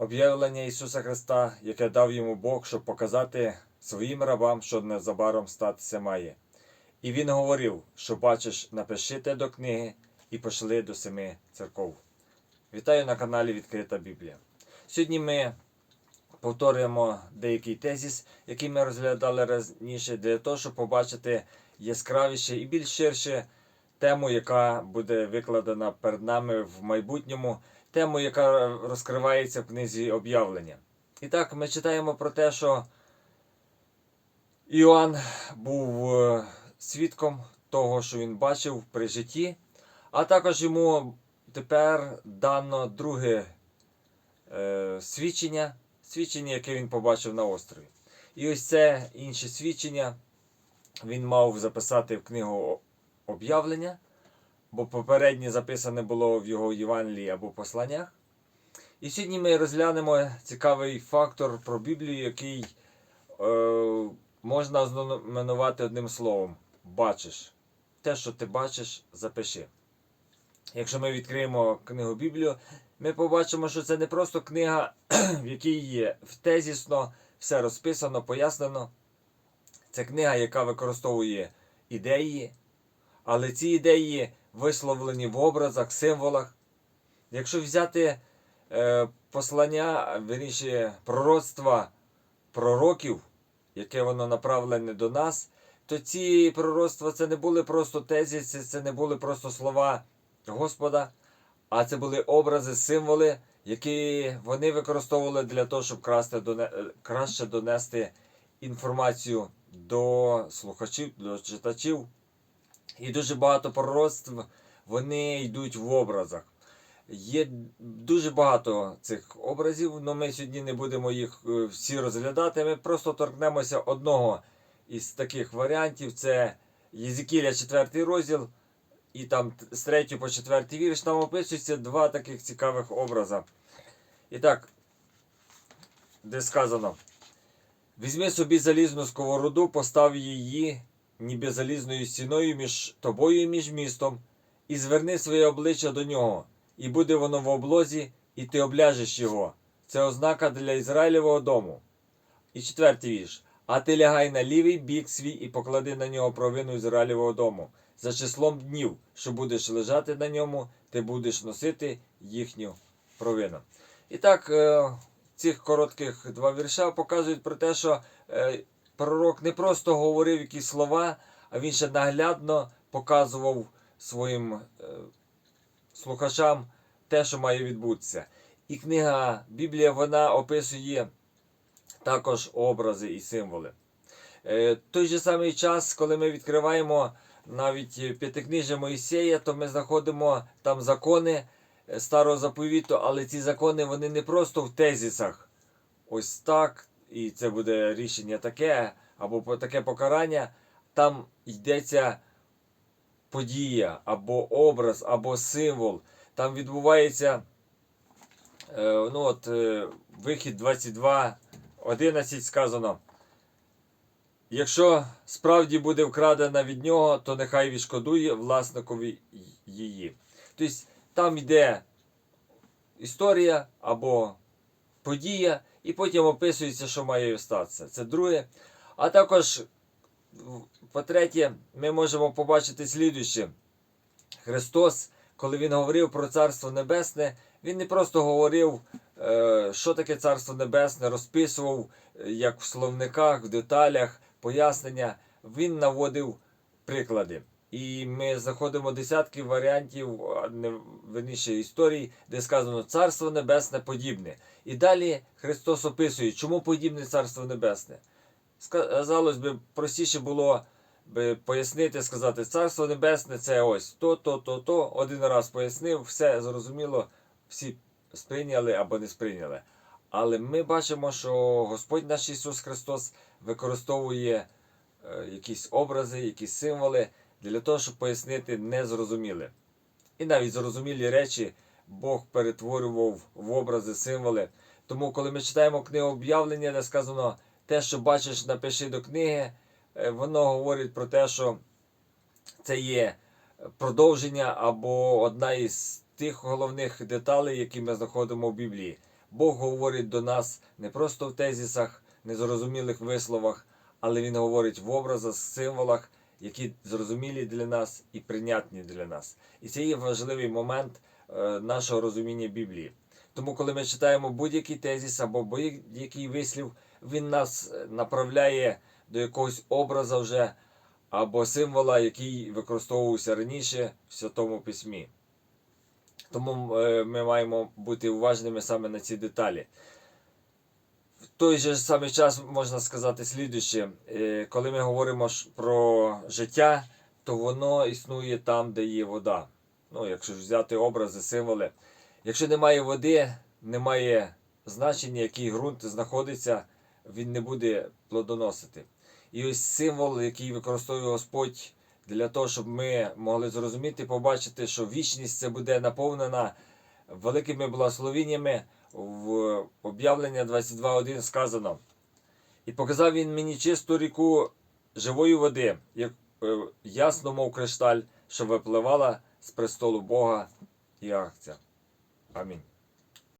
об'явлення Ісуса Христа, яке дав йому Бог, щоб показати своїм рабам, що незабаром статися має. І він говорив, що бачиш, напиши те до книги і пошли до семи церков. Вітаю на каналі Відкрита Біблія. Сьогодні ми повторюємо деякий тезіс, який ми розглядали раніше, для того, щоб побачити яскравіше і більш ширше тему, яка буде викладена перед нами в майбутньому, тему, яка розкривається в книзі об'явлення. І так, ми читаємо про те, що Іоанн був е, свідком того, що він бачив при житті, а також йому тепер дано друге е, свідчення, свідчення, яке він побачив на острові. І ось це інше свідчення він мав записати в книгу об'явлення, бо попереднє записане було в його Євангелії або посланнях. І сьогодні ми розглянемо цікавий фактор про Біблію, який е, можна ознаменувати одним словом: бачиш. Те, що ти бачиш, запиши. Якщо ми відкриємо книгу Біблію, ми побачимо, що це не просто книга, в якій є тезісно все розписано, пояснено. Це книга, яка використовує ідеї, але ці ідеї висловлені в образах, символах. Якщо взяти е, послання, вірніше, пророцтва пророків, яке воно направлене до нас, то ці пророцтва це не були просто тезіси, це не були просто слова Господа, а це були образи, символи, які вони використовували для того, щоб красти, доне, краще донести інформацію до слухачів, до читачів. І дуже багато пророцтв вони йдуть в образах. Є дуже багато цих образів, але ми сьогодні не будемо їх е, всі розглядати. Ми просто торкнемося одного із таких варіантів. Це Єзикіля 4 розділ, і там з 3 по 4 вірш там описуються два таких цікавих образа. І так, де сказано: Візьми собі залізну сковороду, постав її ніби залізною стіною між тобою і між містом, і зверни своє обличчя до нього, і буде воно в облозі, і ти обляжеш його. Це ознака для Ізраїлевого дому. І четвертий вірш. А ти лягай на лівий бік свій і поклади на нього провину Ізраїлевого дому. За числом днів, що будеш лежати на ньому, ти будеш носити їхню провину. І так, е, цих коротких два вірша показують про те, що е, пророк не просто говорив якісь слова, а він ще наглядно показував своїм е, слухачам те, що має відбутися. І книга Біблія вона описує також образи і символи. Е, той же самий час, коли ми відкриваємо навіть п'ятикнижжя Моїсея, то ми знаходимо там закони е, старого заповіту, але ці закони вони не просто в тезісах. Ось так, і це буде рішення таке, або таке покарання. Там йдеться подія, або образ, або символ. Там відбувається е, ну от, е, вихід 22, 11 сказано. Якщо справді буде вкрадена від нього, то нехай відшкодує власникові її. Тобто там йде історія або подія, і потім описується, що має статися. Це друге. А також, по-третє, ми можемо побачити слідуще. Христос, коли Він говорив про Царство Небесне, Він не просто говорив, е, що таке Царство Небесне, розписував, е, як в словниках, в деталях, пояснення. Він наводив приклади. І ми знаходимо десятки варіантів, верніше історій, де сказано Царство Небесне подібне. І далі Христос описує, чому подібне Царство Небесне. Сказалось би, простіше було би пояснити, сказати, Царство Небесне це ось то, то, то, то. Один раз пояснив, все зрозуміло, всі сприйняли або не сприйняли. Але ми бачимо, що Господь наш Ісус Христос використовує е, якісь образи, якісь символи для того, щоб пояснити незрозуміле. І навіть зрозумілі речі Бог перетворював в образи, символи. Тому, коли ми читаємо книгу об'явлення, де сказано те, що бачиш, напиши до книги, е, воно говорить про те, що це є продовження або одна із тих головних деталей, які ми знаходимо в Біблії. Бог говорить до нас не просто в тезісах, незрозумілих висловах, але Він говорить в образах, символах, які зрозумілі для нас і прийнятні для нас. І це є важливий момент е, нашого розуміння Біблії. Тому, коли ми читаємо будь-який тезіс або будь-який вислів, він нас е, направляє до якогось образа вже або символа, який використовувався раніше в Святому Письмі. Тому е, ми маємо бути уважними саме на ці деталі. Той же самий час можна сказати слідуще, Е, коли ми говоримо про життя, то воно існує там, де є вода. Ну, якщо взяти образи, символи. Якщо немає води, немає значення, який ґрунт знаходиться, він не буде плодоносити. І ось символ, який використовує Господь для того, щоб ми могли зрозуміти, побачити, що вічність це буде наповнена великими благословеннями. В об'явлення 22.1 сказано. І показав він мені чисту ріку живої води, як е, ясно, мов кришталь, що випливала з престолу Бога і акція. Амінь.